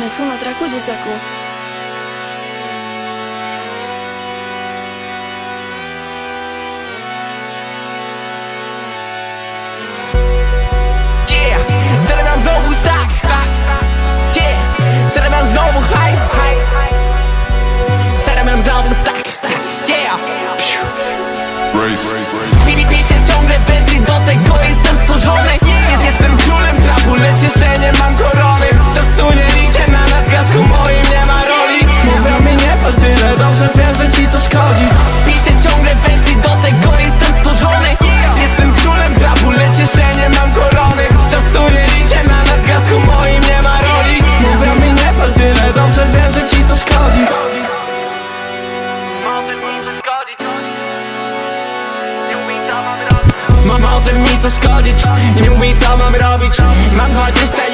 Mesel na traku, dzieciaku. Yeah, zarabiam znowu stak, stak Yeah, zarabiam znowu hajs, hajs Yeah, Race. Race. Może mi to szkodzić. Nie mój co mam robić. Mam 20